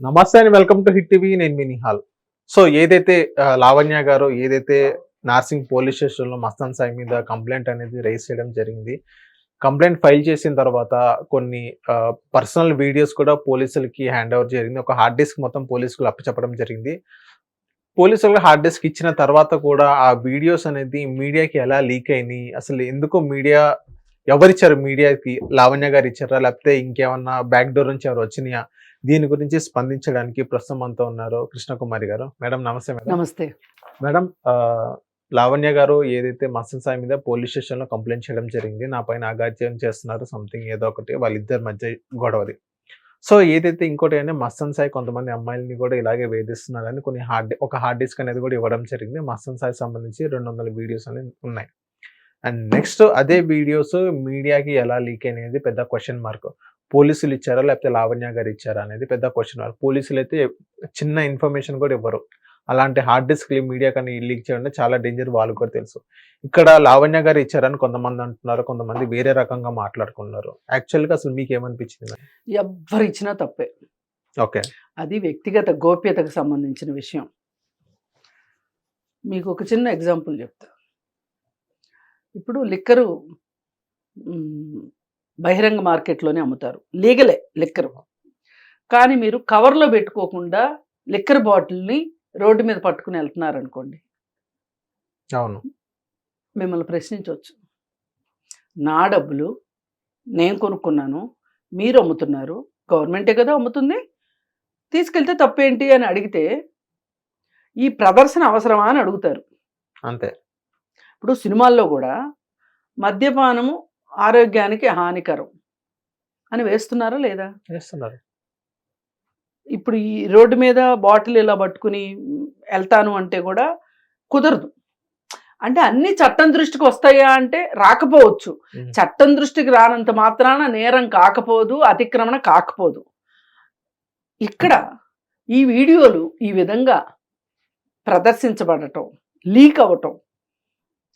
నమస్తే and welcome to Hit TV. నేను మీ నిహాల్. సో ఏదైతే లావణ్య గారు ఏదైతే నార్సింగ్ పోలీస్ స్టేషన్లో మస్తాన్ సాయి మీద కంప్లైంట్ అనేది రైజ్ చేయడం జరిగింది కంప్లైంట్ ఫైల్ చేసిన తర్వాత కొన్ని పర్సనల్ వీడియోస్ కూడా పోలీసులకి హ్యాండ్ ఓవర్ జరిగింది. ఒక హార్డ్ డిస్క్ మొత్తం పోలీసులకు అప్పచెప్పడం జరిగింది. పోలీసులకు హార్డ్ డిస్క్ ఇచ్చిన తర్వాత కూడా ఆ వీడియోస్ అనేది మీడియాకి ఎలా లీక్ అయినాయి? అసలు ఎందుకు మీడియా ఎవరిచ్చారు? మీడియాకి లావణ్య గారు ఇచ్చారా? లేకపోతే ఇంకేమన్నా బ్యాక్ డోర్ నుంచి ఎవరు వచ్చినాయా? దీని గురించి స్పందించడానికి ప్రస్తుతం అంతా ఉన్నారు కృష్ణకుమారి గారు. మేడం నమస్తే మేడం. నమస్తే. మేడం లావణ్య గారు ఏదైతే మసన్ సాయి మీద పోలీస్ స్టేషన్లో కంప్లైంట్ చేయడం జరిగింది నా పైన అగాధ్యం చేస్తున్నారు సంథింగ్ ఏదో ఒకటి వాళ్ళిద్దరి మధ్య గొడవది. సో ఏదైతే ఇంకోటి అంటే మస్తన్ సాయి కొంతమంది అమ్మాయిలని కూడా ఇలాగే వేధిస్తున్నారని కొన్ని హార్డ్ ఒక హార్డ్ డిస్క్ అనేది కూడా ఇవ్వడం జరిగింది. మస్తన్ సాయి సంబంధించి రెండు వందల వీడియోస్ అనేది ఉన్నాయి. అండ్ నెక్స్ట్ అదే వీడియోస్ మీడియాకి ఎలా లీక్ అనేది పెద్ద క్వశ్చన్ మార్క్. పోలీసులు ఇచ్చారా? లేకపోతే లావణ్య గారు ఇచ్చారా? అనేది పెద్ద క్వశ్చన్ మార్క్ పోలీసులు అయితే చిన్న ఇన్ఫర్మేషన్ కూడా ఇవ్వరు. అలాంటి హార్డ్ డిస్క్ మీడియా కానీ లీక్ చేయడం చాలా డేంజర్ వాళ్ళు కూడా తెలుసు. ఇక్కడ లావణ్య గారు ఇచ్చారని కొంతమంది అంటున్నారు కొంతమంది వేరే రకంగా మాట్లాడుకున్నారు యాక్చువల్గా అసలు మీకు ఏమనిపించింది ఎవ్వరు ఇచ్చినా తప్పే. ఓకే. అది వ్యక్తిగత గోప్యతకు సంబంధించిన విషయం. మీకు ఒక చిన్న ఎగ్జాంపుల్ చెప్తా. ఇప్పుడు లిక్కరు బహిరంగ మార్కెట్లోనే అమ్ముతారు. లీగలే లిక్కరు. కానీ మీరు కవర్లో పెట్టుకోకుండా లిక్కర్ బాటిల్ని రోడ్డు మీద పట్టుకుని వెళ్తున్నారు అనుకోండి అవును. మిమ్మల్ని ప్రశ్నించవచ్చు. నా డబ్బులు నేను కొనుక్కున్నాను మీరు అమ్ముతున్నారు గవర్నమెంటే కదా అమ్ముతుంది తీసుకెళ్తే తప్పేంటి అని అడిగితే ఈ ప్రదర్శన అవసరమా అని అడుగుతారు. అంతే. ఇప్పుడు సినిమాల్లో కూడా మద్యపానము ఆరోగ్యానికి హానికరం. అని వేస్తున్నారా లేదా? చేస్తున్నారు ఇప్పుడు ఈ రోడ్డు మీద బాటిల్ ఇలా పట్టుకుని వెళ్తాను అంటే కూడా కుదరదు. అంటే అన్ని చట్టం దృష్టికి వస్తాయా అంటే రాకపోవచ్చు. చట్టం దృష్టికి రానంత మాత్రాన నేరం కాకపోదు అతిక్రమణ కాకపోదు. ఇక్కడ ఈ వీడియోలు ఈ విధంగా ప్రదర్శించబడటం లీక్ అవ్వటం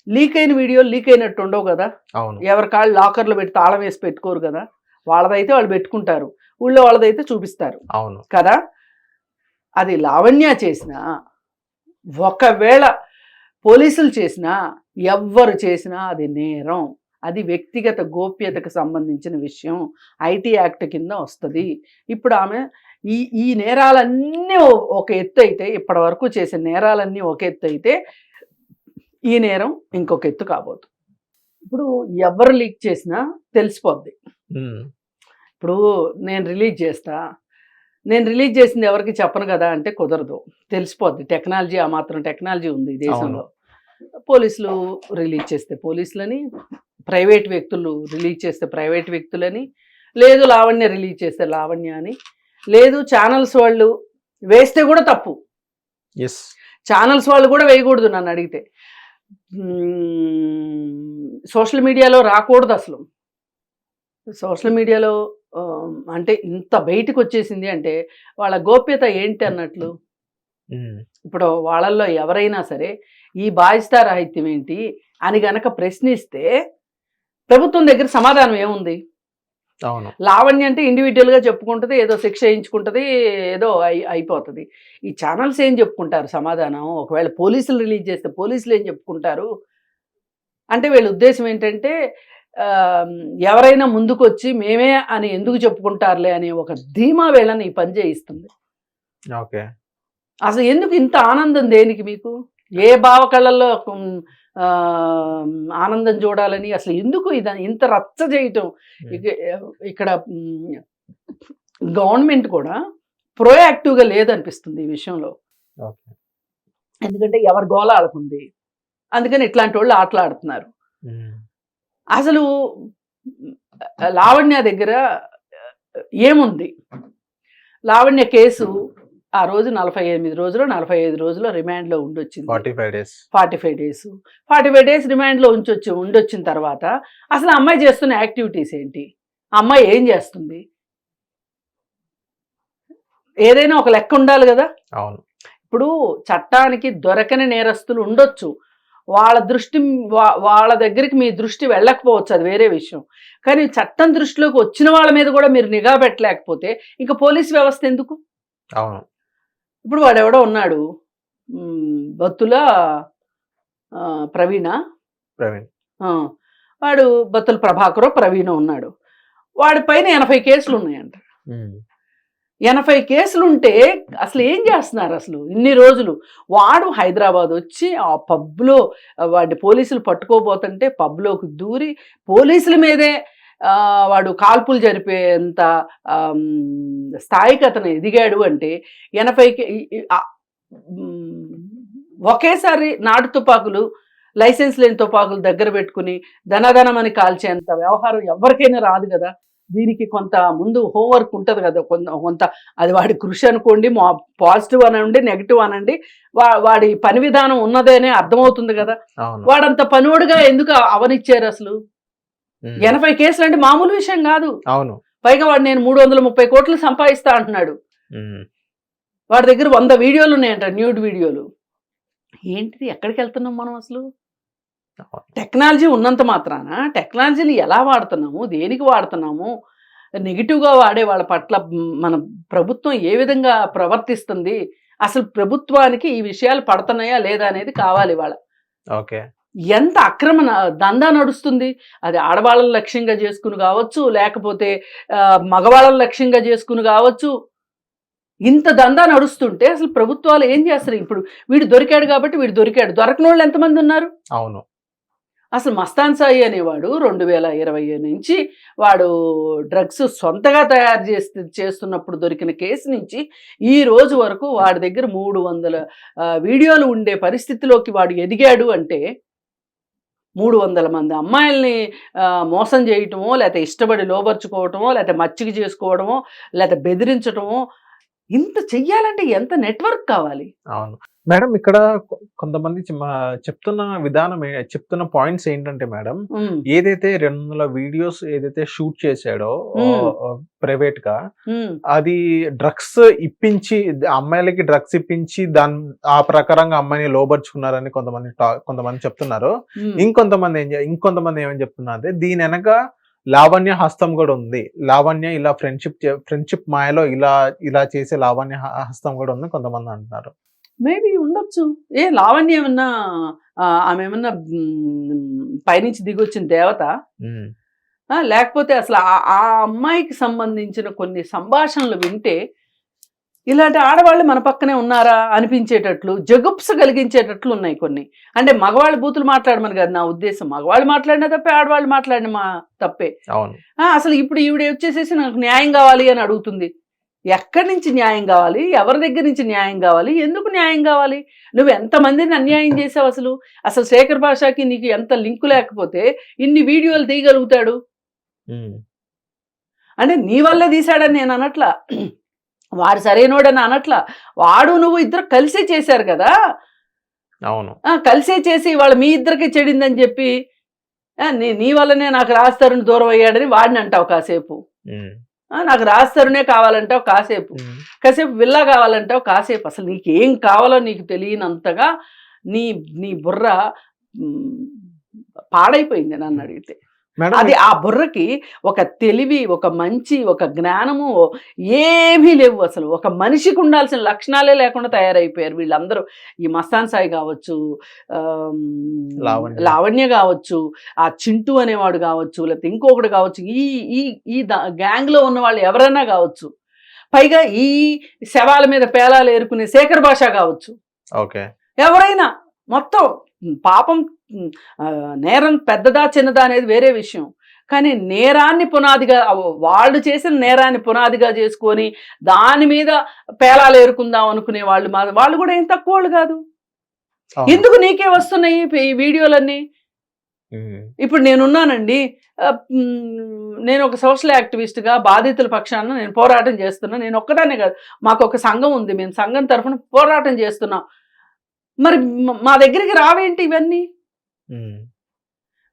లీక్ అయిన వీడియోలు లీక్ అయినట్టు ఉండవు కదా. అవును. ఎవరి కాళ్ళు లాకర్లో పెట్టి తాళం వేసి పెట్టుకోరు కదా. వాళ్ళదైతే వాళ్ళు పెట్టుకుంటారు. ఊళ్ళో వాళ్ళదైతే చూపిస్తారు. అవును. కదా. అది లావణ్య చేసినా ఒకవేళ పోలీసులు చేసినా ఎవ్వరు చేసినా అది నేరం. అది వ్యక్తిగత గోప్యతకు సంబంధించిన విషయం. ఐటీ యాక్ట్ కింద వస్తుంది. ఇప్పుడు ఆమె ఈ ఈ నేరాలన్నీ ఒక ఎత్తు అయితే ఇప్పటి వరకు చేసిన నేరాలన్నీ ఒక ఎత్తు అయితే ఈ నేరం ఇంకొక ఎత్తు కాబోతుంది ఇప్పుడు ఎవరు లీక్ చేసినా తెలిసిపోద్ది. ఇప్పుడు నేను రిలీజ్ చేస్తా. నేను రిలీజ్ చేసింది ఎవరికి చెప్పను కదా అంటే కుదరదు. తెలిసిపోద్ది. టెక్నాలజీ ఆ మాత్రం టెక్నాలజీ ఉంది ఈ దేశంలో. పోలీసులు రిలీజ్ చేస్తే పోలీసులని ప్రైవేట్ వ్యక్తులు రిలీజ్ చేస్తే ప్రైవేట్ వ్యక్తులని లేదు లావణ్య రిలీజ్ చేస్తే లావణ్య అని లేదు ఛానల్స్ వాళ్ళు వేస్తే కూడా తప్పు. ఎస్. ఛానల్స్ వాళ్ళు కూడా వేయకూడదు నన్ను అడిగితే. సోషల్ మీడియాలో రాకూడదు అసలు. సోషల్ మీడియాలో అంటే ఇంత బయటకు వచ్చేసింది అంటే వాళ్ళ గోప్యత ఏంటి అన్నట్లు. ఇప్పుడు వాళ్ళల్లో ఎవరైనా సరే ఈ బాధ్యతారాహిత్యం ఏంటి అని గనక ప్రశ్నిస్తే ప్రభుత్వం దగ్గర సమాధానం ఏముంది? లావణ్య అంటే ఇండివిజువల్గా చెప్పుకుంటుంది ఏదో శిక్ష వేయించుకుంటుంది ఏదో అయి అయిపోతుంది. ఈ ఛానల్స్ ఏం చెప్పుకుంటారు సమాధానం? ఒకవేళ పోలీసులు రిలీజ్ చేస్తే పోలీసులు ఏం చెప్పుకుంటారు? అంటే వీళ్ళ ఉద్దేశం ఏంటంటే ఎవరైనా ముందుకు వచ్చి మేమే అని ఎందుకు చెప్పుకుంటారులే అనే ఒక ధీమా వీళ్ళని ఈ పని చేయిస్తుంది ఓకే. అసలు ఎందుకు ఇంత ఆనందం దేనికి మీకు? ఏ భావ కళల్లో ఉమ్, ఆ, ఆనందం చూడాలని అసలు ఎందుకు ఇది ఇంత రచ్చ చేయటం? ఇక- ఇక్కడ గవర్నమెంట్ కూడా ప్రోయాక్టివ్గా లేదనిపిస్తుంది ఈ విషయంలో. ఎందుకంటే ఎవరి గోల ఆడుకుంది. అందుకని ఇట్లాంటి వాళ్ళు ఆటలాడుతున్నారు. అసలు లావణ్య దగ్గర ఏముంది? లావణ్య కేసు ఆ రోజు నలభై ఎనిమిది రోజులు నలభై ఐదు రోజులు రిమాండ్లో ఉండొచ్చింది. Forty five days. Forty five days. Forty five days రిమాండ్లో ఉంచొచ్చి ఉండొచ్చిన తర్వాత అసలు అమ్మాయి చేస్తున్న యాక్టివిటీస్ ఏంటి? అమ్మాయి ఏం చేస్తుంది? ఏదైనా ఒక లెక్క ఉండాలి కదా? అవును. ఇప్పుడు చట్టానికి దొరకని నేరస్తులు ఉండొచ్చు. వాళ్ళ దృష్టి వాళ్ళ దగ్గరికి మీ దృష్టి వెళ్ళకపోవచ్చు అది వేరే విషయం. కానీ చట్టం దృష్టిలోకి వచ్చిన వాళ్ళ మీద కూడా మీరు నిఘా పెట్టలేకపోతే ఇంకా పోలీస్ వ్యవస్థ ఎందుకు? అవును. ఇప్పుడు వాడెవడో ఉన్నాడు. మ్, బత్తుల ప్రవీణ. ప్రవీణ్. ఆ, వాడు బత్తుల ప్రభాకరో ప్రవీణ ఉన్నాడు. వాడి పైన ఎనభై కేసులు ఉన్నాయంట. ఎనభై కేసులు ఉంటే అసలు ఏం చేస్తున్నారు అసలు? ఇన్ని రోజులు వాడు హైదరాబాద్ వచ్చి ఆ పబ్లో వాడి పోలీసులు పట్టుకోబోతుంటే పబ్లోకి దూరి పోలీసుల మీదే వాడు కాల్పులు జరిపేంత స్థాయికి అతను ఎదిగాడు అంటే ఎనభై కే- ఈ- ఈ- ఆ, మ్, ఒకేసారి నాటు తుపాకులు లైసెన్స్ లేని తుపాకులు దగ్గర పెట్టుకుని ధనధనమని కాల్చేంత వ్యవహారం ఎవరికైనా రాదు కదా. దీనికి కొంత ముందు హోంవర్క్ ఉంటుంది కదా కొంత కొంత అది వాడి కృషి అనుకోండి మా పాజిటివ్ అనండి నెగిటివ్ అనండి వా వాడి పని విధానం ఉన్నదేనే అర్థమవుతుంది కదా. వాడంత పనుడుగా ఎందుకు అవనిచ్చారు అసలు? ఎనభై కేసులు అంటే మామూలు విషయం కాదు. అవును. పైగా వాడు నేను మూడు వందల ముప్పై కోట్లు సంపాదిస్తా అంటున్నాడు. వాడి దగ్గర వంద వీడియోలు ఉన్నాయంట న్యూడ్ వీడియోలు. ఏంటిది ఎక్కడికి వెళ్తున్నాం మనం అసలు. టెక్నాలజీ ఉన్నంత మాత్రాన టెక్నాలజీని ఎలా వాడుతున్నాము దేనికి వాడుతున్నాము నెగిటివ్గా వాడే వాళ్ళ పట్ల మన ప్రభుత్వం ఏ విధంగా ప్రవర్తిస్తుంది అసలు ప్రభుత్వానికి ఈ విషయాలు పడుతున్నాయా లేదా అనేది కావాలి వాళ్ళ. ఓకే. ఎంత అక్రమ దందా నడుస్తుంది? అది ఆడవాళ్ళని లక్ష్యంగా చేసుకుని కావచ్చు లేకపోతే మగవాళ్ళని లక్ష్యంగా చేసుకుని కావచ్చు. ఇంత దందా నడుస్తుంటే అసలు ప్రభుత్వాలు ఏం చేస్తారు ఇప్పుడు వీడు దొరికాడు కాబట్టి వీడు దొరికాడు. దొరకని వాళ్ళు ఎంతమంది ఉన్నారు? అవును. అసలు మస్తాన్ సాయి అనేవాడు రెండు వేల ఇరవై నుంచి వాడు డ్రగ్స్ సొంతగా తయారు చేస్తూ చేస్తున్నప్పుడు దొరికిన కేసు నుంచి ఈ రోజు వరకు వాడి దగ్గర మూడు వందల వీడియోలు ఉండే పరిస్థితిలోకి వాడు ఎదిగాడు అంటే మూడు వందల మంది అమ్మాయిల్ని మోసం చేయటమో లేకపోతే ఇష్టపడి లోపరుచుకోవటమో లేకపోతే మచ్చిక చేసుకోవడమో లేకపోతే బెదిరించటమో ఇంత చెయ్యాలంటే ఎంత నెట్వర్క్ కావాలి? అవును. మేడం ఇక్కడ కొంతమంది చెప్తున్న విధానం చెప్తున్న పాయింట్స్ ఏంటంటే మేడం ఏదైతే రెండు వందల వీడియోస్ ఏదైతే షూట్ చేశాడో. ప్రైవేట్గా అది డ్రగ్స్ ఇప్పించి అమ్మాయిలకి డ్రగ్స్ ఇప్పించి దాని ఆ ప్రకారంగా అమ్మాయిని లోబర్చుకున్నారని కొంతమంది కొంతమంది చెప్తున్నారు. ఇంకొంతమంది ఏం ఇంకొంతమంది ఏమని చెప్తున్నారు దీని వెనక లావణ్య హస్తం కూడా ఉంది. లావణ్య ఇలా ఫ్రెండ్షిప్ ఫ్రెండ్షిప్ మాయలో ఇలా ఇలా చేసే లావణ్య హస్తం కూడా ఉంది కొంతమంది అంటున్నారు. మేబీ ఉండొచ్చు. ఏ లావణ్య ఏమన్నా ఆమె ఏమన్నా పైనుంచి దిగొచ్చిన దేవత? లేకపోతే అసలు ఆ అమ్మాయికి సంబంధించిన కొన్ని సంభాషణలు వింటే ఇలాంటి ఆడవాళ్ళు మన పక్కనే ఉన్నారా అనిపించేటట్లు జగుప్స కలిగించేటట్లు ఉన్నాయి కొన్ని. అంటే మగవాళ్ళు బూతులు మాట్లాడమని కాదు నా ఉద్దేశం. మగవాళ్ళు మాట్లాడినా తప్పే ఆడవాళ్ళు మాట్లాడిన మా తప్పే. అసలు ఇప్పుడు ఈవిడ వచ్చేసేసి నాకు న్యాయం కావాలి అని అడుగుతుంది. ఎక్కడి నుంచి న్యాయం కావాలి? ఎవరి దగ్గర నుంచి న్యాయం కావాలి? ఎందుకు న్యాయం కావాలి? నువ్వు ఎంతమందిని అన్యాయం చేసావు అసలు? అసలు శేఖర్ భాషకి నీకు ఎంత లింకు లేకపోతే ఇన్ని వీడియోలు తీయగలుగుతాడు? అంటే నీ వల్లే తీశాడని నేను అనట్లా. వాడు సరైనోడని అనట్లా. వాడు నువ్వు ఇద్దరు కలిసే చేశారు కదా. అవును. ఆ, కలిసే చేసి వాళ్ళ మీ ఇద్దరికి చెడిందని చెప్పి నీ నీ వల్లనే నాకు రాస్తారని దూరం అయ్యాడని వాడిని అంటావు కాసేపు. నాకు రాస్తారునే కావాలంటావు కాసేపు. కాసేపు విల్లా కావాలంటావు కాసేపు. అసలు నీకు ఏం కావాలో నీకు తెలియనంతగా నీ నీ బుర్ర పాడైపోయింది నన్ను అడిగితే. అది ఆ బుర్రకి ఒక తెలివి ఒక మంచి ఒక జ్ఞానము ఏమీ లేవు అసలు. ఒక మనిషికి ఉండాల్సిన లక్షణాలే లేకుండా తయారైపోయారు వీళ్ళందరూ. ఈ మస్తాన్ సాయి కావచ్చు లావణ్య. కావచ్చు ఆ చింటూ అనేవాడు కావచ్చు లేకపోతే ఇంకొకటి కావచ్చు ఈ ఈ ఈ గ్యాంగ్లో ఉన్న వాళ్ళు ఎవరైనా కావచ్చు. పైగా ఈ శవాల మీద పేలాలు ఏరుకునే శేఖర్ భాష కావచ్చు. ఓకే. ఎవరైనా మొత్తం పాపం నేరం పెద్దదా చిన్నదా అనేది వేరే విషయం. కానీ నేరాన్ని పునాదిగా వాళ్ళు చేసిన నేరాన్ని పునాదిగా చేసుకొని దాని మీద పేలాలు ఏరుకుందాం అనుకునే వాళ్ళు మా వాళ్ళు కూడా ఏం తక్కువ వాళ్ళు కాదు. ఎందుకు నీకే వస్తున్నాయి ఈ- వీడియోలన్నీ? ఇప్పుడు నేనున్నానండి. నేను ఒక సోషల్ యాక్టివిస్ట్గా బాధితుల పక్షాన నేను పోరాటం చేస్తున్నా. నేను ఒక్కదానే కాదు మాకు ఒక సంఘం ఉంది. మేము సంఘం తరఫున పోరాటం చేస్తున్నాం. మరి మ- దగ్గరికి రావేంటి ఇవన్నీ?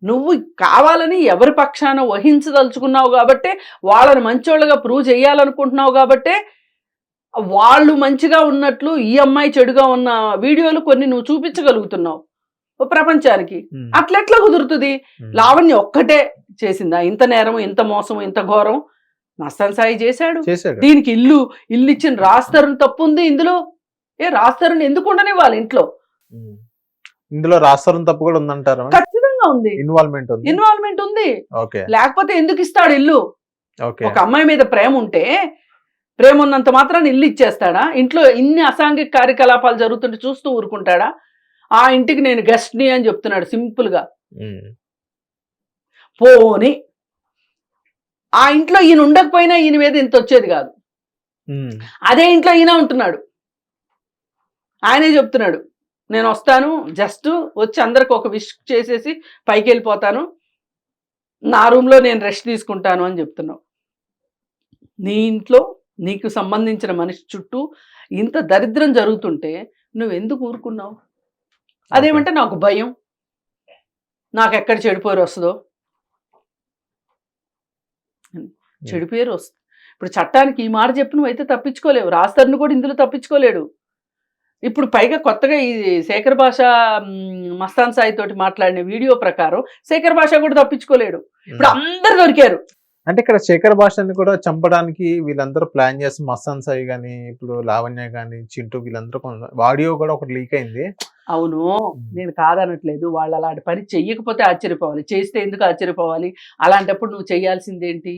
నువ్వు కావాలని ఎవరి పక్షాన వహించదలుచుకున్నావు కాబట్టే వాళ్ళని మంచోళ్ళగా ప్రూవ్ చేయాలనుకుంటున్నావు కాబట్టే వాళ్ళు మంచిగా ఉన్నట్లు ఈ అమ్మాయి చెడుగా ఉన్న వీడియోలు కొన్ని నువ్వు చూపించగలుగుతున్నావు ప్రపంచానికి. అట్లెట్లా కుదురుతుంది? లావణ్య ఒక్కటే చేసిందా? ఇంత నేరం ఇంత మోసం ఇంత ఘోరం? మస్తాన్ సాయి చేశాడు. దీనికి ఇల్లు ఇల్లు ఇచ్చిన రాస్తరుని తప్పు ఉంది ఇందులో? ఏ రాస్తరుని ఎందుకు ఉండనివ్వాలి ఇంట్లో. ఇందులో రాస్తారం తప్పు కూడా ఉందంటారు ఖచ్చితంగా ఉంది. ఇన్వాల్వ్మెంట్ ఉంది? ఇన్వాల్వ్మెంట్ ఉంది. ఓకే. లేకపోతే ఎందుకు ఇస్తాడు ఇల్లు? ఓకే. ఒక అమ్మాయి మీద ప్రేమ ఉంటే ప్రేమ ఉన్నంత మాత్రాన్ని ఇల్లు ఇచ్చేస్తాడా? ఇంట్లో ఇన్ని అసాంఘిక కార్యకలాపాలు జరుగుతుంటే చూస్తూ ఊరుకుంటాడా? ఆ ఇంటికి నేను గెస్ట్ని అని చెప్తున్నాడు సింపుల్గా. పోని ఆ ఇంట్లో ఈయన ఉండకపోయినా ఈయన మీద ఇంత వచ్చేది కాదు. అదే ఇంట్లో ఈయన ఉంటున్నాడు. ఆయనే చెప్తున్నాడు నేను వస్తాను జస్ట్ వచ్చి అందరికి ఒక విష్ చేసేసి పైకి వెళ్ళిపోతాను నా రూమ్లో నేను రెస్ట్ తీసుకుంటాను అని చెప్తున్నావు. నీ ఇంట్లో నీకు సంబంధించిన మనిషి చుట్టూ ఇంత దరిద్రం జరుగుతుంటే నువ్వు ఎందుకు ఊరుకున్నావు? అదేమంటే నాకు భయం. నాకు ఎక్కడ చెడిపోరు వస్తుందో. చెడు పేరు వస్తుంది ఇప్పుడు చట్టానికి ఈ మాట చెప్పి నువ్వు అయితే తప్పించుకోలేవు రాస్తరుని కూడా ఇందులో తప్పించుకోలేడు. ఇప్పుడు పైగా కొత్తగా ఈ శేఖర్ భాష మస్తాన్ సాయి తోటి మాట్లాడిన వీడియో ప్రకారం శేఖర్ భాష కూడా తప్పించుకోలేడు. ఇప్పుడు అందరు దొరికారు. అంటే ఇక్కడ శేఖర్ భాషని కూడా చంపడానికి వీళ్ళందరూ ప్లాన్ చేసి మస్తాన్ సాయి గాని ఇప్పుడు లావణ్య గాని చింటూ వీళ్ళందరూ ఆడియో కూడా ఒకటి లీక్ అయింది. అవును. నేను కాదనట్లేదు. వాళ్ళు అలాంటి పని చెయ్యకపోతే ఆశ్చర్యపోవాలి. చేస్తే ఎందుకు ఆశ్చర్యపోవాలి? అలాంటప్పుడు నువ్వు చేయాల్సిందేంటి?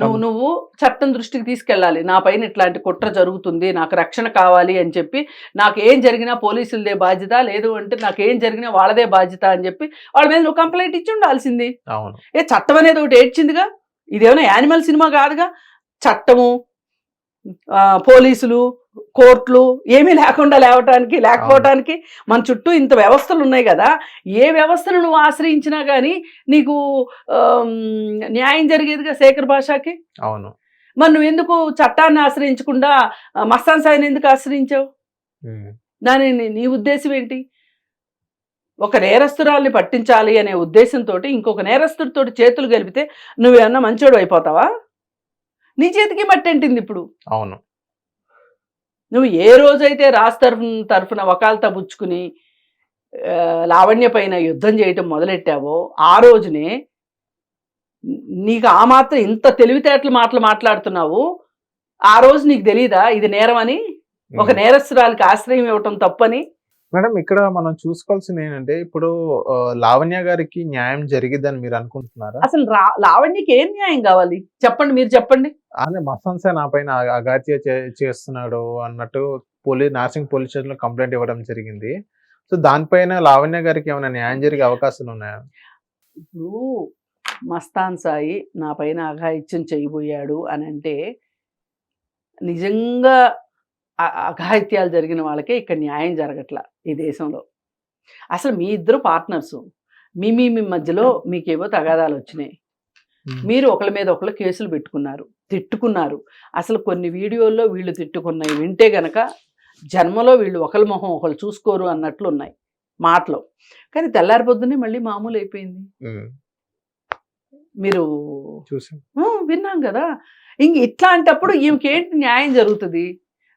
నువ్వు. నువ్వు చట్టం దృష్టికి తీసుకెళ్ళాలి. నా పైన ఇట్లాంటి కుట్ర జరుగుతుంది నాకు రక్షణ కావాలి అని చెప్పి నాకు ఏం జరిగినా పోలీసులదే బాధ్యత లేదు అంటే నాకు ఏం జరిగినా వాళ్ళదే బాధ్యత అని చెప్పి వాళ్ళ మీద నువ్వు కంప్లైంట్ ఇచ్చి ఉండాల్సింది. ఏ చట్టం అనేది ఒకటి ఏడ్చిందిగా? ఇదేమైనా యానిమల్ సినిమా కాదుగా? చట్టము పోలీసులు కోర్టులు ఏమీ లేకుండా లేవటానికి లేకపోవటానికి మన చుట్టూ ఇంత వ్యవస్థలు ఉన్నాయి కదా. ఏ వ్యవస్థను నువ్వు ఆశ్రయించినా కానీ నీకు న్యాయం జరిగేదిగా శేఖర్ భాషకి అవును. మరి నువ్వు ఎందుకు చట్టాన్ని ఆశ్రయించకుండా మస్తాన్ సాయిని ఎందుకు ఆశ్రయించావు. దాని నీ- ఉద్దేశం ఏంటి? ఒక నేరస్తురాల్ని పట్టించాలి అనే ఉద్దేశంతో ఇంకొక నేరస్తుడితో చేతులు కలిపితే నువ్వేమన్నా మంచోడు అయిపోతావా? నీ చేతికి మట్టంటింది ఇప్పుడు? అవును. నువ్వు ఏ రోజైతే రాజ్ తరఫున తరఫున వకాల్తా పుచ్చుకుని లావణ్య పైన యుద్ధం చేయటం మొదలెట్టావో ఆ రోజునే నీకు ఆ మాత్రం ఇంత తెలివితేటలు మాటలు మాట్లాడుతున్నావు. ఆ రోజు నీకు తెలీదా? ఇది నేరం అని ఒక. నేరస్తురాలకి ఆశ్రయం ఇవ్వటం తప్పని? మేడం ఇక్కడ మనం చూసుకోవాల్సింది ఏంటంటే ఇప్పుడు లావణ్య గారికి న్యాయం జరిగిద్దని మీరు అనుకుంటున్నారా? అసలు లావణ్యకి ఏం న్యాయం కావాలి? చెప్పండి మీరు చెప్పండి. అనే మస్తాన్ సార్ నా పైన అగ- అఘాత్య చే- చేస్తున్నాడు అన్నట్టు పోలీస్ నార్సింగ్ పోలీస్ స్టేషన్లో కంప్లైంట్ ఇవ్వడం జరిగింది. సో దానిపైన లావణ్య గారికి ఏమైనా న్యాయం జరిగే అవకాశాలు ఉన్నాయా? ఇప్పుడు మస్తాన్ సాయి నా పైన అఘాయిత్యం చేయబోయాడు అని అంటే నిజంగా అఘాయిత్యాలు జరిగిన వాళ్ళకే ఇక్కడ న్యాయం జరగట్లా ఈ దేశంలో. అసలు మీ ఇద్దరు పార్ట్నర్స్ మీ మీ మీ మధ్యలో మీకేవో తగాదాలు వచ్చినాయి. మీరు ఒకళ్ళ మీద ఒకళ్ళు కేసులు పెట్టుకున్నారు తిట్టుకున్నారు. అసలు కొన్ని వీడియోల్లో వీళ్ళు తిట్టుకున్నాయి వింటే గనక జన్మలో వీళ్ళు ఒకళ్ళ మొహం ఒకళ్ళు చూసుకోరు అన్నట్లు ఉన్నాయి మాటలు. కానీ తెల్లారి పొద్దున్నే మళ్ళీ మామూలు అయిపోయింది. మీరు విన్నాం కదా. ఇంక ఇట్లాంటప్పుడు ఈమెకి ఏంటి న్యాయం జరుగుతుంది?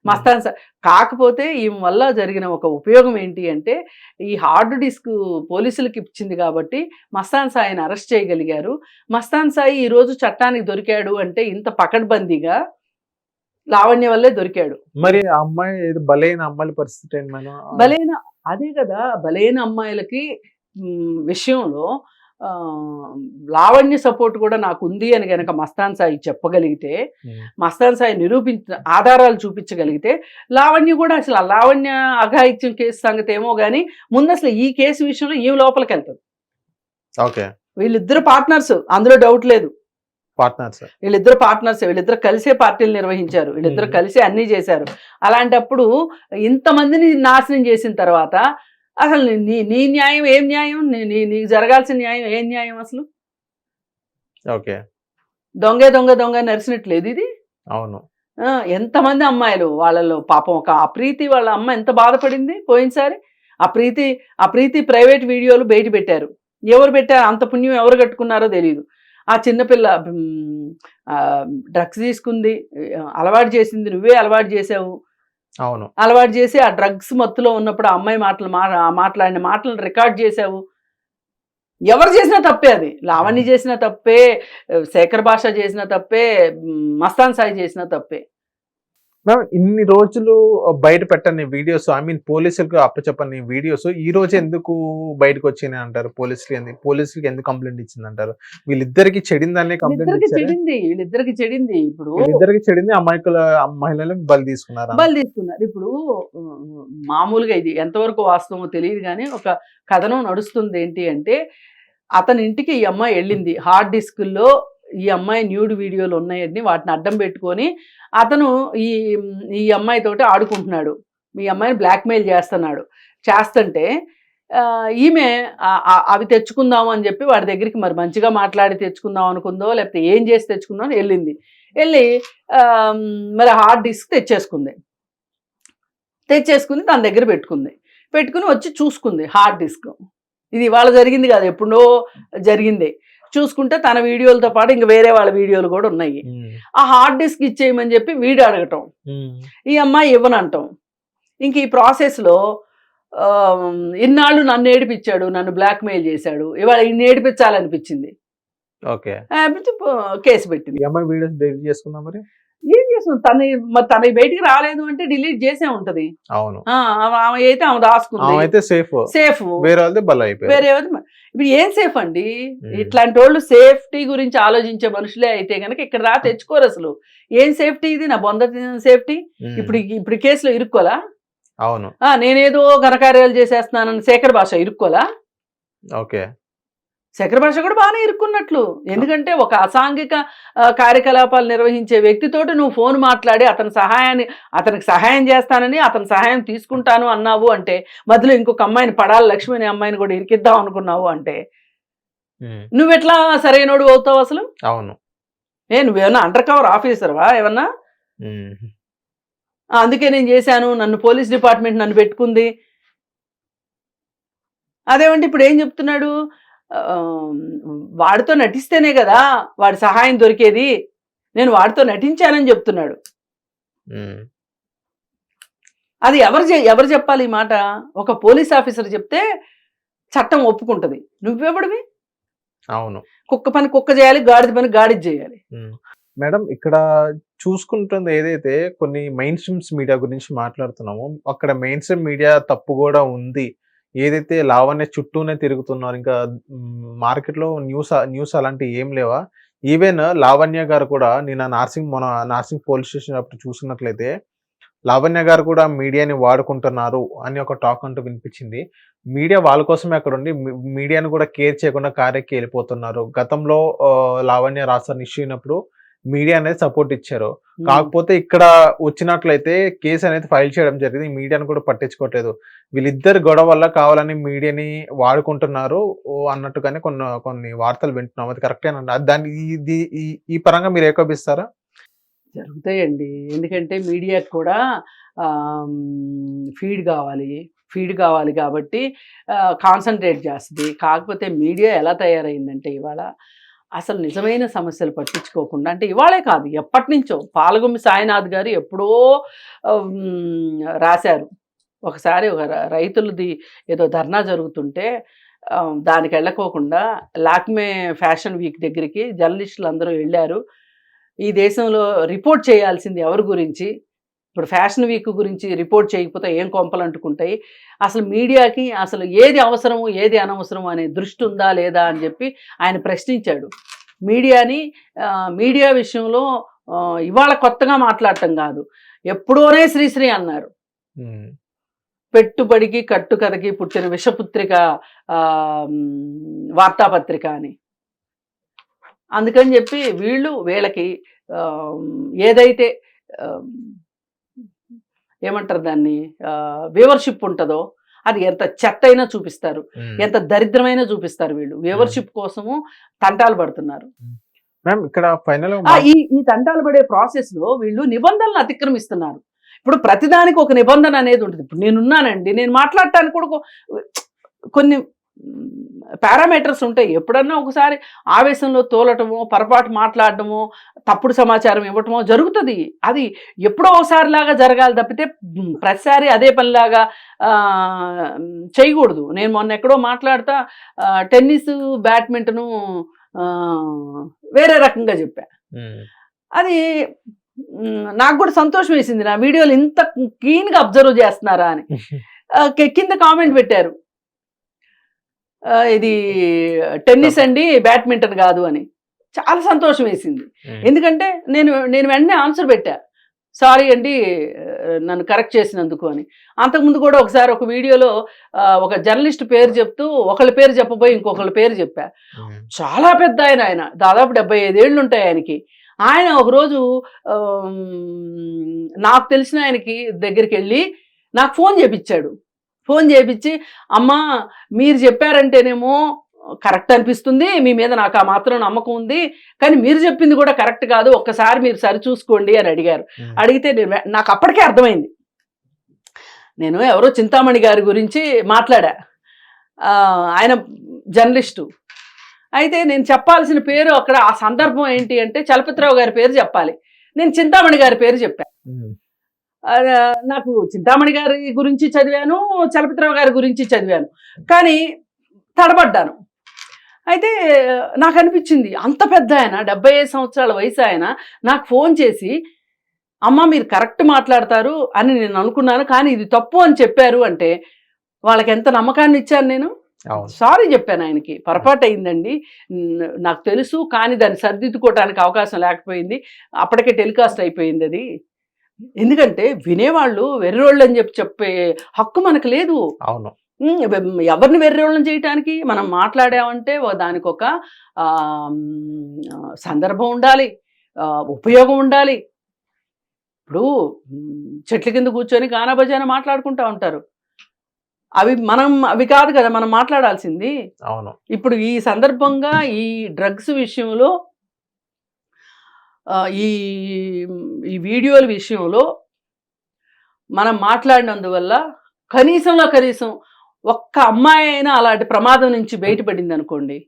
మస్తాన్ సార్ కాకపోతే ఈమె వల్ల జరిగిన ఒక ఉపయోగం ఏంటి అంటే ఈ హార్డ్ డిస్క్ పోలీసులకు ఇచ్చింది కాబట్టి మస్తాన్ సాయిని అరెస్ట్ చేయగలిగారు. మస్తాన్ సాయి ఈ రోజు చట్టానికి దొరికాడు అంటే ఇంత పకడ్బందీగా లావణ్య వల్లే దొరికాడు. మరి ఆ అమ్మాయి బలైన అమ్మాయిల పరిస్థితి బలైన అదే కదా బలైన అమ్మాయిలకి విషయంలో లావణ్య సపోర్ట్ కూడా నాకు ఉంది అని గనక మస్తాన్ సాయి చెప్పగలిగితే. మస్తాన్ సాయి నిరూపించిన ఆధారాలు చూపించగలిగితే లావణ్య కూడా అసలు లావణ్య అఘాయిత్యం కేసు సంగతి ఏమో కానీ ముందు అసలు ఈ కేసు విషయంలో ఈ లోపలికి వెళ్తుంది? ఓకే. వీళ్ళిద్దరు పార్ట్నర్స్ అందులో డౌట్ లేదు. పార్ట్నర్స్. వీళ్ళిద్దరు పార్ట్నర్స్ వీళ్ళిద్దరు కలిసే పార్టీలు నిర్వహించారు వీళ్ళిద్దరు. కలిసి అన్నీ చేశారు. అలాంటప్పుడు ఇంతమందిని నాశనం చేసిన తర్వాత అసలు నీ నీ న్యాయం ఏం న్యాయం? నీ- నీ నీకు జరగాల్సిన న్యాయం ఏం న్యాయం అసలు? ఓకే. దొంగ దొంగ దొంగ నరిసినట్లేదు ఇది? అవును. ఆ, ఎంతమంది అమ్మాయిలు వాళ్ళలో పాపం ఒక ఆ ప్రీతి వాళ్ళ అమ్మ ఎంత బాధపడింది పోయినసారి? ఆ ప్రీతి ఆ ప్రీతి ప్రైవేట్ వీడియోలు బయట పెట్టారు. ఎవరు పెట్టారు? అంత పుణ్యం ఎవరు కట్టుకున్నారో తెలియదు ఆ చిన్నపిల్ల డ్రగ్స్ తీసుకుంది అలవాటు చేసింది నువ్వే అలవాటు చేసావు. అవును. అలవాటు చేసి ఆ డ్రగ్స్ మత్తులో ఉన్నప్పుడు ఆ అమ్మాయి మాటలు మాట్లాడిన మాటలను రికార్డ్ చేసావు ఎవరు చేసినా తప్పే అది. లావణ్య చేసిన తప్పే శేఖర్ భాష చేసిన తప్పే మస్తాన్ సాయి చేసిన తప్పే. మ్యామ్ ఇన్ని రోజులు బయట పెట్టని వీడియోస్ ఐ మీన్ పోలీసులకు అప్పచెప్పని వీడియోస్ ఈ రోజు ఎందుకు బయటకు వచ్చినాయి అంటారు? పోలీసులు పోలీసులకి ఎందుకు కంప్లైంట్ ఇచ్చింది అంటారు వీళ్ళిద్దరికి చెడిందనే కంప్లైంట్ చెడింది వీళ్ళిద్దరికి చెడింది. ఇప్పుడు వీళ్ళిద్దరికి చెడింది అమాయకుల మహిళలకు బలి తీసుకున్నారు? బలి తీసుకున్నారు. ఇప్పుడు మామూలుగా ఇది ఎంతవరకు వాస్తవమో తెలియదు కానీ ఒక కథనం నడుస్తుంది ఏంటి అంటే అతని ఇంటికి ఈ అమ్మాయి వెళ్ళింది. హార్డ్ డిస్కుల్లో ఈ అమ్మాయి న్యూడ్ వీడియోలు ఉన్నాయని వాటిని అడ్డం పెట్టుకొని అతను ఈ ఈ అమ్మాయితోటి ఆడుకుంటున్నాడు. ఈ అమ్మాయిని బ్లాక్మెయిల్ చేస్తున్నాడు. చేస్తుంటే ఈమె అవి తెచ్చుకుందాం అని చెప్పి వాడి దగ్గరికి మరి మంచిగా మాట్లాడి తెచ్చుకుందాం అనుకుందో లేకపోతే ఏం చేసి తెచ్చుకుందాం అని వెళ్ళింది. వెళ్ళి మరి హార్డ్ డిస్క్ తెచ్చేసుకుంది. తెచ్చేసుకుని తన దగ్గర పెట్టుకుంది. పెట్టుకుని వచ్చి చూసుకుంది హార్డ్ డిస్క్. ఇది ఇవాళ జరిగింది కాదు ఎప్పుడో జరిగింది. చూసుకుంటే తన వీడియోలతో పాటు ఇంకా వేరే వాళ్ళ వీడియోలు కూడా ఉన్నాయి. ఆ హార్డ్ డిస్క్ ఇచ్చేయమని చెప్పి వీడు అడగటం. ఈ అమ్మాయి ఇవ్వనంటాం. ఇంక ఈ ప్రాసెస్లో ఇన్నాళ్ళు నన్ను ఏడిపించాడు నన్ను బ్లాక్మెయిల్ చేశాడు. ఇవాళ ఇన్ని ఏడిపించాలనిపించింది. ఓకే. కేసు పెట్టింది. ఈ అమ్మాయి వీడియోస్ డిలీట్ చేసుకుందాం మరి? ఏం చేస్తుంది తన మరి తన బయటికి రాలేదు అంటే డిలీట్ చేసే ఉంటది. అవును. ఆమె అయితే ఆమె దాచుకుంది అయితే సేఫ్ సేఫ్ వేరే వేరే ఇప్పుడు ఏం సేఫ్ అండి. ఇట్లాంటి వాళ్ళు సేఫ్టీ గురించి ఆలోచించే మనుషులే అయితే కనుక ఇక్కడ రా తెచ్చుకోరు అసలు. ఏం సేఫ్టీ ఇది? నా బొంద సేఫ్టీ ఇప్పుడు ఇప్పుడు కేసులో ఇరుక్కోలా? అవును. ఆ, నేనేదో ఘనకార్యాలు చేసేస్తున్నానని శేఖర్ భాష ఇరుక్కోలా? ఓకే. శేఖర్ భాష కూడా బాగానే ఇరుక్కున్నట్లు. ఎందుకంటే ఒక అసాంఘిక కార్యకలాపాలు నిర్వహించే వ్యక్తితోటి నువ్వు ఫోన్ మాట్లాడి అతని సహాయాన్ని అతనికి సహాయం చేస్తానని అతని సహాయం తీసుకుంటాను అన్నావు అంటే మధ్యలో ఇంకొక అమ్మాయిని పడాలి లక్ష్మి అనే అమ్మాయిని కూడా ఇరికిద్దాం అనుకున్నావు అంటే ఉమ్, నువ్వెట్లా సరైనోడు అవుతావు అసలు? అవును. ఏ నువ్వేమన్నా అండర్ కవర్ ఆఫీసర్వా ఏమన్నా? అందుకే నేను చేశాను నన్ను పోలీస్ డిపార్ట్మెంట్ నన్ను పెట్టుకుంది. అదేమంటే ఇప్పుడు ఏం చెప్తున్నాడు? వాడితో నటిస్తేనే కదా వాడి సహాయం దొరికేది. నేను వాడితో నటించానని చెప్తున్నాడు. అది ఎవరు చె- ఎవరు చెప్పాలి ఈ మాట? ఒక పోలీస్ ఆఫీసర్ చెప్తే చట్టం ఒప్పుకుంటది. నువ్వెవడివి? అవును. కుక్క పని కుక్క చేయాలి గాడిద పని గాడిద చేయాలి. మేడం ఇక్కడ చూసుకుంటుంది ఏదైతే కొన్ని మెయిన్ స్ట్రీమ్స్ మీడియా గురించి మాట్లాడుతున్నామో అక్కడ మెయిన్ స్ట్రీమ్ మీడియా తప్పు కూడా ఉంది. ఏదైతే లావణ్య చుట్టూనే తిరుగుతున్నారు ఇంకా మార్కెట్లో న్యూస్ న్యూస్ అలాంటివి ఏం లేవా? ఈవెన్ లావణ్య గారు కూడా నేను నార్సింగ్ మన నార్సింగ్ పోలీస్ స్టేషన్ అప్పుడు చూసినట్లయితే లావణ్య గారు కూడా మీడియాని వాడుకుంటున్నారు అని ఒక టాక్ అంటూ వినిపించింది. మీడియా వాళ్ళ కోసమే అక్కడ ఉండి మీడియాను కూడా కేర్ చేయకుండా కార్యక్కి వెళ్ళిపోతున్నారు. గతంలో లావణ్య రాసాన్ని ఇష్యూ అయినప్పుడు మీడియా అనేది సపోర్ట్ ఇచ్చారు. కాకపోతే ఇక్కడ వచ్చినట్లయితే కేసు అనేది ఫైల్ చేయడం జరిగింది. మీడియాను కూడా పట్టించుకోవట్లేదు. వీళ్ళిద్దరు గొడవ వల్ల కావాలని మీడియాని వాడుకుంటున్నారు. అన్నట్టుగానే కొన్ని కొన్ని వార్తలు వింటున్నాం. అది కరెక్టేనండి దాన్ని ఇది ఈ- ఈ పరంగా మీరు ఏకోపిస్తారా జరుగుతాయండి. ఎందుకంటే మీడియాకి కూడా ఫీడ్ కావాలి. ఫీడ్ కావాలి కాబట్టి కాన్సన్ట్రేట్ చేస్తుంది. కాకపోతే మీడియా ఎలా తయారైందంటే ఇవాళ అసలు నిజమైన సమస్యలు పట్టించుకోకుండా అంటే ఇవాళే కాదు ఎప్పటి నుంచో పాలగుమ్మి సాయినాథ్ గారు ఎప్పుడో రాశారు. ఒకసారి ఒక రైతులది ఏదో ధర్నా జరుగుతుంటే దానికి వెళ్ళకోకుండా లాక్మే ఫ్యాషన్ వీక్ దగ్గరికి జర్నలిస్టులు అందరూ వెళ్ళారు. ఈ దేశంలో రిపోర్ట్ చేయాల్సింది ఎవరి గురించి? ఇప్పుడు ఫ్యాషన్ వీక్ గురించి రిపోర్ట్ చేయకపోతే ఏం కొంపలు అంటుకుంటాయి? అసలు మీడియాకి అసలు ఏది అవసరము ఏది అనవసరము అనే దృష్టి ఉందా లేదా అని చెప్పి ఆయన ప్రశ్నించాడు. మీడియాని మీడియా విషయంలో ఇవాళ కొత్తగా మాట్లాడటం కాదు. ఎప్పుడోనే శ్రీశ్రీ అన్నారు. పెట్టుబడికి కట్టుకథకి పుట్టిన విషపుత్రిక వార్తాపత్రిక అని. అందుకని చెప్పి వీళ్ళు వీళ్ళకి ఏదైతే ఏమంటారు దాన్ని? వ్యూవర్షిప్ ఉంటుందో అది ఎంత చెత్త అయినా చూపిస్తారు. ఎంత దరిద్రమైనా చూపిస్తారు వీళ్ళు. వ్యూవర్షిప్ కోసము తంటాలు పడుతున్నారు. మ్యామ్ ఇక్కడ ఫైనల్ ఈ ఈ తంటాలు పడే ప్రాసెస్లో వీళ్ళు నిబంధనలు అతిక్రమిస్తున్నారు. ఇప్పుడు ప్రతిదానికి ఒక నిబంధన అనేది ఉంటుంది. ఇప్పుడు నేనున్నానండి నేను మాట్లాడటానికి కూడా కొన్ని పారామీటర్స్ ఉంటాయి. ఎప్పుడన్నా ఒకసారి ఆవేశంలో తోలటమో పొరపాటు మాట్లాడటమో తప్పుడు సమాచారం ఇవ్వటమో జరుగుతుంది. అది ఎప్పుడో ఒకసారి లాగా జరగాలి తప్పితే ప్రతిసారి అదే పనిలాగా చేయకూడదు. నేను మొన్న ఎక్కడో మాట్లాడుతా టెన్నిస్ బ్యాడ్మింటను వేరే రకంగా చెప్పా. అది నాకు కూడా సంతోషం వేసింది. నా వీడియోలు ఇంత క్లీన్గా అబ్జర్వ్ చేస్తున్నారా అని. కింద కామెంట్ పెట్టారు. ఇది టెన్నిస్ అండి బ్యాడ్మింటన్ కాదు అని. చాలా సంతోషం వేసింది. ఎందుకంటే నేను నేను వెంటనే ఆన్సర్ పెట్టా. సారీ అండి నన్ను కరెక్ట్ చేసినందుకు అని. అంతకుముందు కూడా ఒకసారి ఒక వీడియోలో ఒక జర్నలిస్ట్ పేరు చెప్తూ ఒకళ్ళ పేరు చెప్పబోయి ఇంకొకళ్ళ పేరు చెప్పా. చాలా పెద్ద ఆయన ఆయన. దాదాపు డెబ్బై ఐదేళ్ళు ఉంటాయి ఆయనకి. ఆయన ఒకరోజు నాకు తెలిసిన ఆయనకి దగ్గరికి వెళ్ళి నాకు ఫోన్ చేపించాడు ఫోన్ చేపించి అమ్మా మీరు చెప్పారంటేనేమో కరెక్ట్ అనిపిస్తుంది మీ మీద నాకు ఆ మాత్రం నమ్మకం ఉంది కానీ మీరు చెప్పింది కూడా కరెక్ట్ కాదు ఒక్కసారి మీరు సరి చూసుకోండి అని అడిగారు. అడిగితే నేను నాకు అప్పటికే అర్థమైంది. నేను ఎవరో చింతామణి గారి గురించి మాట్లాడా. ఆ, ఆయన జర్నలిస్టు. అయితే నేను చెప్పాల్సిన పేరు అక్కడ ఆ సందర్భం ఏంటి అంటే చలపతిరావు గారి పేరు చెప్పాలి. నేను చింతామణి గారి పేరు చెప్పాను నాకు చింతామణి గారి గురించి చదివాను చలపతిరావు గారి గురించి చదివాను. కానీ తడబడ్డాను. అయితే నాకు అనిపించింది అంత పెద్ద ఆయన డెబ్బై ఐదు సంవత్సరాల వయసు ఆయన నాకు ఫోన్ చేసి అమ్మ మీరు కరెక్ట్ మాట్లాడతారు అని నేను అనుకున్నాను కానీ ఇది తప్పు అని చెప్పారు అంటే వాళ్ళకి ఎంత నమ్మకాన్ని ఇచ్చాను నేను? సారీ చెప్పాను ఆయనకి. పొరపాటు అయిందండి. నాకు తెలుసు కానీ దాన్ని సరిదిద్దుకోవడానికి అవకాశం లేకపోయింది. అప్పటికే టెలికాస్ట్ అయిపోయింది అది. ఎందుకంటే వినేవాళ్ళు వెర్రోళ్ళు అని చెప్పి చెప్పే హక్కు మనకు లేదు. అవును. ఎవరిని వెర్రోళ్ళని చేయటానికి మనం మాట్లాడామంటే దానికి ఒక సందర్భం ఉండాలి. ఉపయోగం ఉండాలి. ఇప్పుడు చెట్ల కింద కూర్చొని గానా భజాన మాట్లాడుకుంటా ఉంటారు. అవి మనం అవి కాదు కదా మనం మాట్లాడాల్సింది. అవును. ఇప్పుడు ఈ సందర్భంగా ఈ డ్రగ్స్ విషయంలో ఈ ఈ వీడియోల విషయంలో మనం మాట్లాడినందువల్ల కనీసంలో కనీసం ఒక్క అమ్మాయి అయినా అలాంటి ప్రమాదం నుంచి బయటపడింది అనుకోండి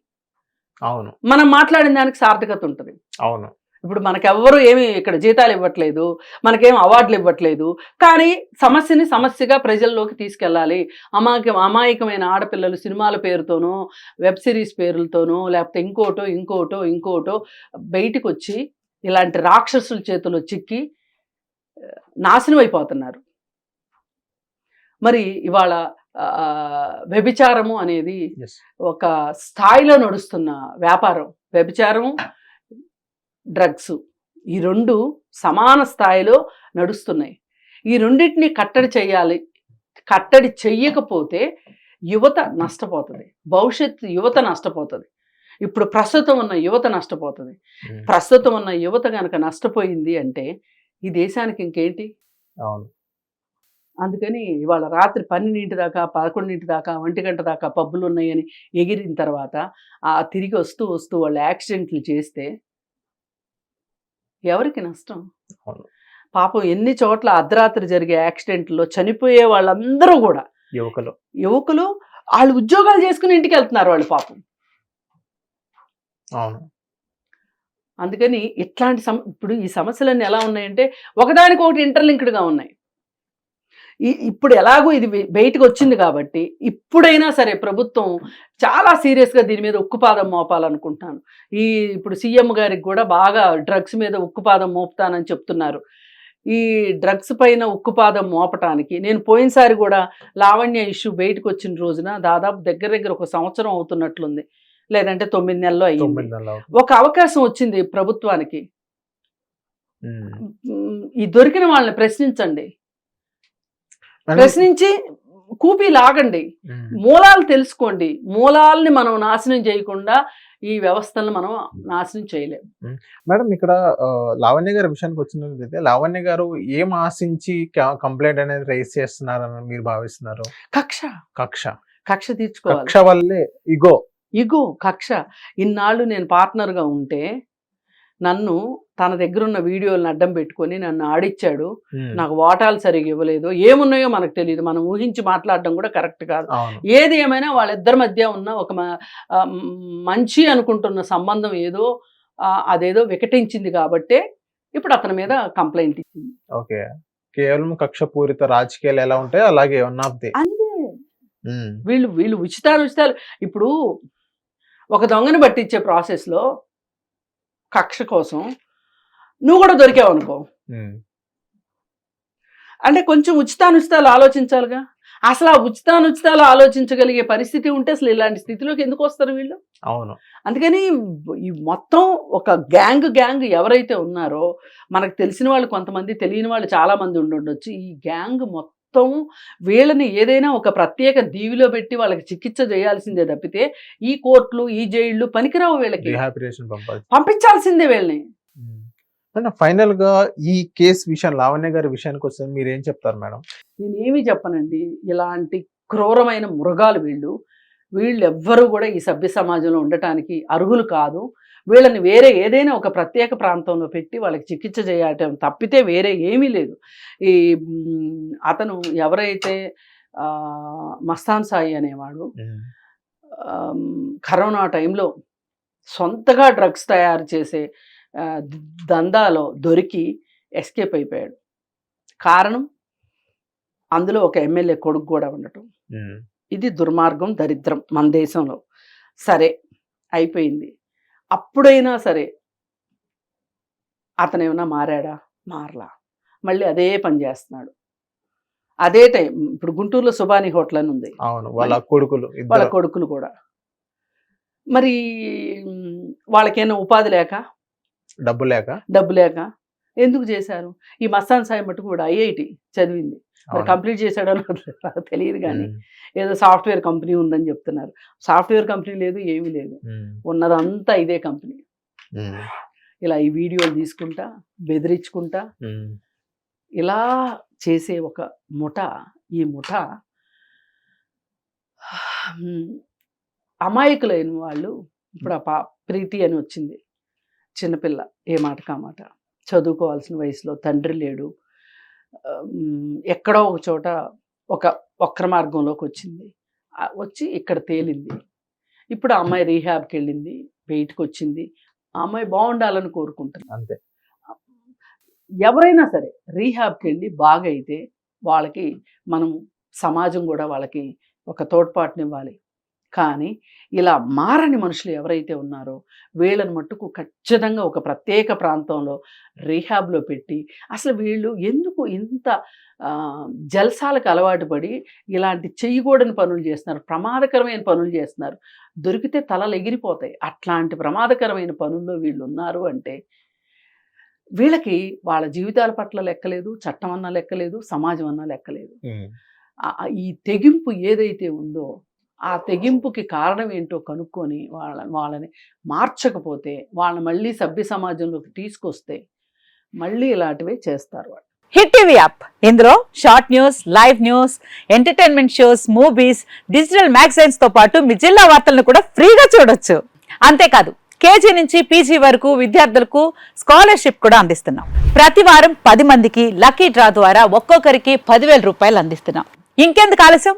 అవును. మనం మాట్లాడిన దానికి సార్థకత ఉంటుంది. అవును. ఇప్పుడు మనకెవ్వరూ ఏమి ఇక్కడ జీతాలు ఇవ్వట్లేదు మనకేం అవార్డులు ఇవ్వట్లేదు కానీ సమస్యని సమస్యగా ప్రజల్లోకి తీసుకెళ్ళాలి. అమాయక అమాయకమైన ఆడపిల్లలు సినిమాల పేరుతోనో వెబ్ సిరీస్ పేర్లతోనో లేకపోతే ఇంకోటో ఇంకోటో ఇంకోటో బయటికి వచ్చి ఇలాంటి రాక్షసుల చేతిలో చిక్కి నాశనం అయిపోతున్నారు. మరి ఇవాళ వ్యభిచారము అనేది. ఒక స్థాయిలో నడుస్తున్న వ్యాపారం. వ్యభిచారం డ్రగ్స్ ఈ రెండు సమాన స్థాయిలో నడుస్తున్నాయి. ఈ రెండింటిని కట్టడి చేయాలి. కట్టడి చెయ్యకపోతే యువత నష్టపోతుంది. భవిష్యత్తు యువత నష్టపోతుంది. ఇప్పుడు ప్రస్తుతం ఉన్న యువత నష్టపోతుంది. ప్రస్తుతం ఉన్న యువత కనుక నష్టపోయింది అంటే ఈ దేశానికి ఇంకేంటి? అవును. అందుకని ఇవాళ రాత్రి పన్నెండింటి దాకా పదకొండింటి దాకా ఒంటి గంట దాకా పబ్బులు ఉన్నాయని ఎగిరిన తర్వాత ఆ తిరిగి వస్తూ వస్తూ వాళ్ళు యాక్సిడెంట్లు చేస్తే ఎవరికి నష్టం. పాపం ఎన్ని చోట్ల అర్ధరాత్రి జరిగే యాక్సిడెంట్లో చనిపోయే వాళ్ళందరూ కూడా యువకులు. యువకులు వాళ్ళు ఉద్యోగాలు చేసుకుని ఇంటికి వెళ్తున్నారు వాళ్ళు పాపం. అవును. అందుకని ఇట్లాంటి సమ ఇప్పుడు ఈ సమస్యలన్నీ ఎలా ఉన్నాయంటే ఒకదానికొకటి ఇంటర్లింక్డ్గా ఉన్నాయి. ఈ ఇప్పుడు ఎలాగో ఇది బయటకు వచ్చింది కాబట్టి ఇప్పుడైనా సరే ప్రభుత్వం చాలా సీరియస్గా దీని మీద ఉక్కుపాదం మోపాలనుకుంటున్నాను ఈ ఇప్పుడు సీఎం గారికి కూడా బాగా డ్రగ్స్ మీద ఉక్కుపాదం మోపుతానని చెప్తున్నారు. ఈ డ్రగ్స్ పైన ఉక్కుపాదం మోపటానికి నేను పోయినసారి కూడా లావణ్య ఇష్యూ బయటకు వచ్చిన రోజున దాదాపు దగ్గర దగ్గర ఒక సంవత్సరం అవుతున్నట్లుంది. లేదంటే తొమ్మిది నెలలు అయ్యింది. ఒక అవకాశం వచ్చింది ప్రభుత్వానికి. ఈ దొరికిన వాళ్ళని ప్రశ్నించండి. ప్రశ్నించి కూపి లాగండి. మూలాలు తెలుసుకోండి. మూలాల్ని మనం నాశనం చేయకుండా ఈ వ్యవస్థలను మనం నాశనం చేయలేం. మేడం ఇక్కడ లావణ్య గారి విషయానికి వచ్చినట్లయితే లావణ్య గారు ఏం ఆశించి కంప్లైంట్ అనేది రైజ్ చేస్తున్నారని మీరు భావిస్తున్నారు? కక్ష. కక్ష. కక్ష తీర్చుకోవాలి. కక్ష వల్లే ఇగో ఇగో కక్ష ఇన్నాళ్ళు నేను పార్ట్నర్గా ఉంటే నన్ను తన దగ్గర ఉన్న వీడియోలను అడ్డం పెట్టుకొని నన్ను ఆడిచ్చాడు. నాకు వాటాలు సరిగా ఇవ్వలేదు ఏమున్నాయో మనకు తెలియదు మనం ఊహించి మాట్లాడడం కూడా కరెక్ట్ కాదు. ఏది ఏమైనా వాళ్ళిద్దరి మధ్య ఉన్న ఒక మంచి అనుకుంటున్న సంబంధం ఏదో అదేదో వికటించింది కాబట్టే ఇప్పుడు అతని మీద కంప్లైంట్ ఇచ్చింది. ఓకే. కేవలం కక్షపూరిత రాజకీయాలు ఎలా ఉంటాయో అలాగే వన్ ఆఫ్ ది అంతే. వీళ్ళు వీళ్ళు ఉచితాలు ఉచితాలు. ఇప్పుడు ఒక దొంగని పట్టించే ప్రాసెస్లో కక్ష కోసం నువ్వు కూడా దొరికావు అనుకో. అంటే కొంచెం ఉచితానుచితాలు ఆలోచించాలిగా? అసలు ఆ ఉచితానుచితాలు ఆలోచించగలిగే పరిస్థితి ఉంటే అసలు ఇలాంటి స్థితిలోకి ఎందుకు వస్తారు వీళ్ళు? అవును. అందుకని ఈ మొత్తం ఒక గ్యాంగ్ గ్యాంగ్ ఎవరైతే ఉన్నారో మనకు తెలిసిన వాళ్ళు కొంతమంది తెలియని వాళ్ళు చాలా మంది ఉండుండొచ్చు. ఈ గ్యాంగ్ మొత్తం వీళ్ళని ఏదైనా ఒక ప్రత్యేక దీవిలో పెట్టి వాళ్ళకి చికిత్స చేయాల్సిందే తప్పితే ఈ కోర్టులు ఈ జైళ్ళు పనికిరావు వీళ్ళకి. పంపించాల్సిందే వీళ్ళని. ఫైనల్గా ఈ కేసు విషయం లావణ్య గారి విషయానికి వస్తే మీరు ఏం చెప్తారు మేడం? నేనేమి చెప్పనండి. ఇలాంటి క్రూరమైన మృగాలు వీళ్ళు వీళ్ళు ఎవ్వరూ కూడా ఈ సభ్య సమాజంలో ఉండటానికి అర్హులు కాదు. వీళ్ళని వేరే ఏదైనా ఒక ప్రత్యేక ప్రాంతంలో పెట్టి వాళ్ళకి చికిత్స చేయటం తప్పితే వేరే ఏమీ లేదు. ఈ అతను ఎవరైతే మస్తాన్ సాయి అనేవాడు కరోనా టైంలో సొంతగా డ్రగ్స్ తయారు చేసే దందాలో దొరికి ఎస్కేప్ అయిపోయాడు. కారణం? అందులో ఒక ఎమ్మెల్యే కొడుకు కూడా ఉండటం. ఇది దుర్మార్గం దరిద్రం మన దేశంలో. సరే అయిపోయింది. అప్పుడైనా సరే అతను ఏమైనా మారాడా? మారలా. మళ్ళీ అదే పని చేస్తున్నాడు. అదే టైం ఇప్పుడు గుంటూరులో సుబాని హోటల్ అని ఉంది. అవును వాళ్ళ కొడుకులు వాళ్ళ కొడుకులు కూడా. మరి వాళ్ళకేమైనా ఉపాధి లేక? డబ్బు లేక? డబ్బు లేక? ఎందుకు చేశారు? ఈ మస్తాన్ సాయి మటుకు కూడా ఐఐటి చదివింది. మరి. కంప్లీట్ చేశాడో తెలియదు కానీ ఏదో సాఫ్ట్వేర్ కంపెనీ ఉందని చెప్తున్నారు. సాఫ్ట్వేర్ కంపెనీ లేదు ఏమీ లేదు. ఉన్నదంతా ఇదే కంపెనీ. ఇలా ఈ వీడియోలు తీసుకుంటా బెదిరించుకుంటా ఇలా చేసే ఒక ముఠ ఈ ముఠ అమాయకులైన వాళ్ళు ఇప్పుడు ఆ పా ప్రీతి అని వచ్చింది. చిన్నపిల్ల ఏ మాట కామాట చదువుకోవాల్సిన వయసులో తండ్రి లేడు. ఎక్కడో ఒక చోట ఒక వక్ర మార్గంలోకి వచ్చింది. వచ్చి ఇక్కడ తేలింది. ఇప్పుడు ఆ అమ్మాయి రీహాబ్కి వెళ్ళింది బయటకు వచ్చింది. ఆ అమ్మాయి బాగుండాలని కోరుకుంటుంది. అంతే. ఎవరైనా సరే రీహాబ్కి వెళ్ళి బాగా అయితే వాళ్ళకి మనం సమాజం కూడా వాళ్ళకి ఒక తోడ్పాటునివ్వాలి. కానీ ఇలా మారని మనుషులు ఎవరైతే ఉన్నారో వీళ్ళని మట్టుకు ఖచ్చితంగా ఒక ప్రత్యేక ప్రాంతంలో రీహాబ్లో పెట్టి అసలు వీళ్ళు ఎందుకు ఇంత జల్సాలకు అలవాటు పడి ఇలాంటి చెయ్యకూడని పనులు చేస్తున్నారు ప్రమాదకరమైన పనులు చేస్తున్నారు. దొరికితే తలలు ఎగిరిపోతాయి. అట్లాంటి ప్రమాదకరమైన పనుల్లో వీళ్ళు ఉన్నారు అంటే వీళ్ళకి వాళ్ళ జీవితాల పట్ల లెక్కలేదు చట్టం అన్నా లెక్కలేదు సమాజం అన్నా లెక్కలేదు ఈ తెగింపు ఏదైతే ఉందో ఆ తెగింపుకి కారణం ఏంటో కనుక్కొని వాళ్ళ వాళ్ళని మార్చకపోతే వాళ్ళని మళ్ళీ సభ్య సమాజంలోకి తీసుకొస్తే మళ్ళీ ఇలాంటివి చేస్తారు వాళ్ళు. Hit TV app. ఇందులో short news live news entertainment shows movies digital మ్యాగజైన్స్తో పాటు మీ జిల్లా వార్తలను కూడా ఫ్రీగా చూడొచ్చు. అంతేకాదు కేజీ నుంచి పీజీ వరకు విద్యార్థులకు స్కాలర్షిప్ కూడా అందిస్తున్నాం. ప్రతి వారం పది మందికి లక్కీ డ్రా ద్వారా ఒక్కొక్కరికి పదివేల రూపాయలు అందిస్తున్నాం. ఇంకెందుకు ఆలస్యం?